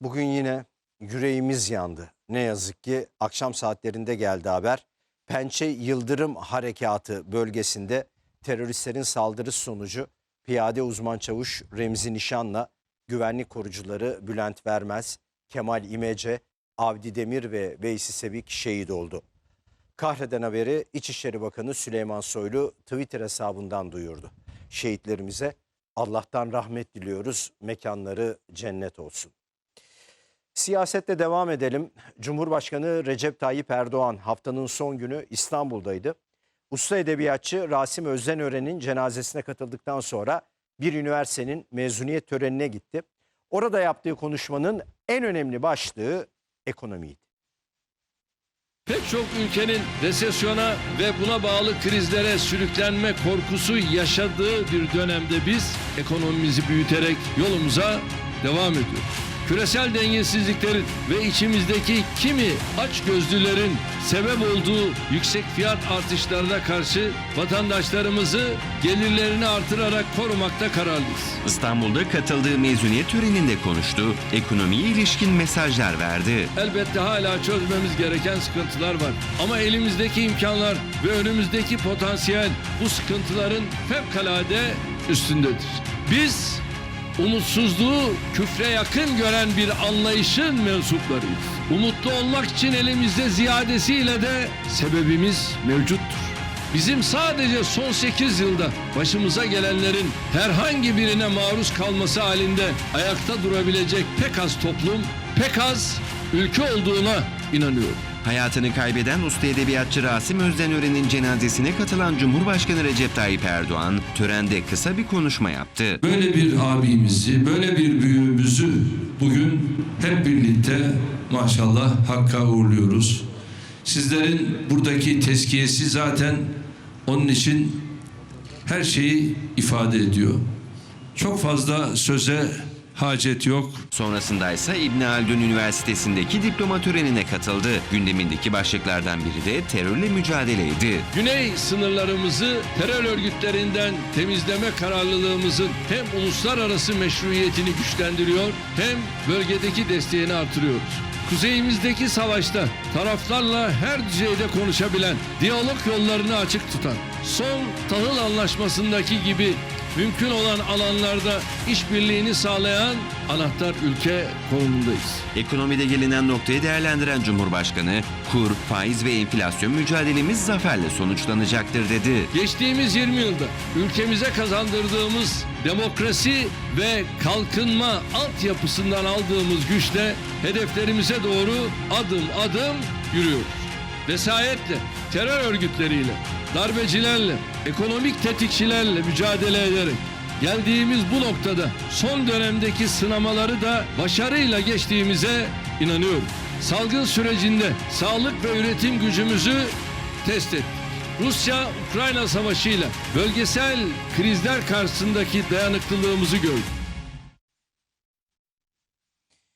Bugün yine yüreğimiz yandı. Ne yazık ki akşam saatlerinde geldi haber. Pençe Yıldırım Harekatı bölgesinde teröristlerin saldırısı sonucu piyade uzman çavuş Remzi Nişan'la güvenlik korucuları Bülent Vermez, Kemal İmece, Avdi Demir ve Veysi Sevik şehit oldu. Kahreden haberi İçişleri Bakanı Süleyman Soylu Twitter hesabından duyurdu. Şehitlerimize Allah'tan rahmet diliyoruz, mekanları cennet olsun. Siyasette devam edelim. Cumhurbaşkanı Recep Tayyip Erdoğan haftanın son günü İstanbul'daydı. Usta edebiyatçı Rasim Özdenören'in cenazesine katıldıktan sonra bir üniversitenin mezuniyet törenine gitti. Orada yaptığı konuşmanın en önemli başlığı ekonomiydi. Pek çok ülkenin resesyona ve buna bağlı krizlere sürüklenme korkusu yaşadığı bir dönemde biz ekonomimizi büyüterek yolumuza devam ediyoruz. Küresel dengesizliklerin ve içimizdeki kimi açgözlülerin sebep olduğu yüksek fiyat artışlarına karşı vatandaşlarımızı gelirlerini artırarak korumakta kararlıyız. İstanbul'da katıldığı mezuniyet töreninde konuştu, ekonomiye ilişkin mesajlar verdi. Elbette hala çözmemiz gereken sıkıntılar var. Ama elimizdeki imkanlar ve önümüzdeki potansiyel bu sıkıntıların fevkalade üstündedir. Biz umutsuzluğu küfre yakın gören bir anlayışın mensuplarıyız. Umutlu olmak için elimizde ziyadesiyle de sebebimiz mevcuttur. Bizim sadece son 8 yılda başımıza gelenlerin herhangi birine maruz kalması halinde ayakta durabilecek pek az toplum, pek az ülke olduğuna inanıyorum. Hayatını kaybeden usta edebiyatçı Rasim Özdenören'in cenazesine katılan Cumhurbaşkanı Recep Tayyip Erdoğan törende kısa bir konuşma yaptı. Böyle bir abimizi, böyle bir büyüğümüzü bugün hep birlikte maşallah Hakk'a uğurluyoruz. Sizlerin buradaki tezkiyesi zaten onun için her şeyi ifade ediyor. Çok fazla söze hacet yok. Sonrasında ise İbn Haldun Üniversitesi'ndeki diploma törenine katıldı. Gündemindeki başlıklardan biri de terörle mücadeleydi. Güney sınırlarımızı terör örgütlerinden temizleme kararlılığımızın hem uluslararası meşruiyetini güçlendiriyor hem bölgedeki desteğini artırıyoruz. Kuzeyimizdeki savaşta taraflarla her düzeyde konuşabilen, diyalog yollarını açık tutan, son tahıl anlaşmasındaki gibi mümkün olan alanlarda işbirliğini sağlayan anahtar ülke konumundayız. Ekonomide gelinen noktayı değerlendiren Cumhurbaşkanı, kur, faiz ve enflasyon mücadelemiz zaferle sonuçlanacaktır dedi. Geçtiğimiz 20 yılda ülkemize kazandırdığımız demokrasi ve kalkınma altyapısından aldığımız güçle hedeflerimize doğru adım adım yürüyoruz. Vesayetle, terör örgütleriyle, darbecilerle, ekonomik tetikçilerle mücadele ederek geldiğimiz bu noktada son dönemdeki sınamaları da başarıyla geçtiğimize inanıyorum. Salgın sürecinde sağlık ve üretim gücümüzü test ettik. Rusya-Ukrayna savaşıyla bölgesel krizler karşısındaki dayanıklılığımızı gördük.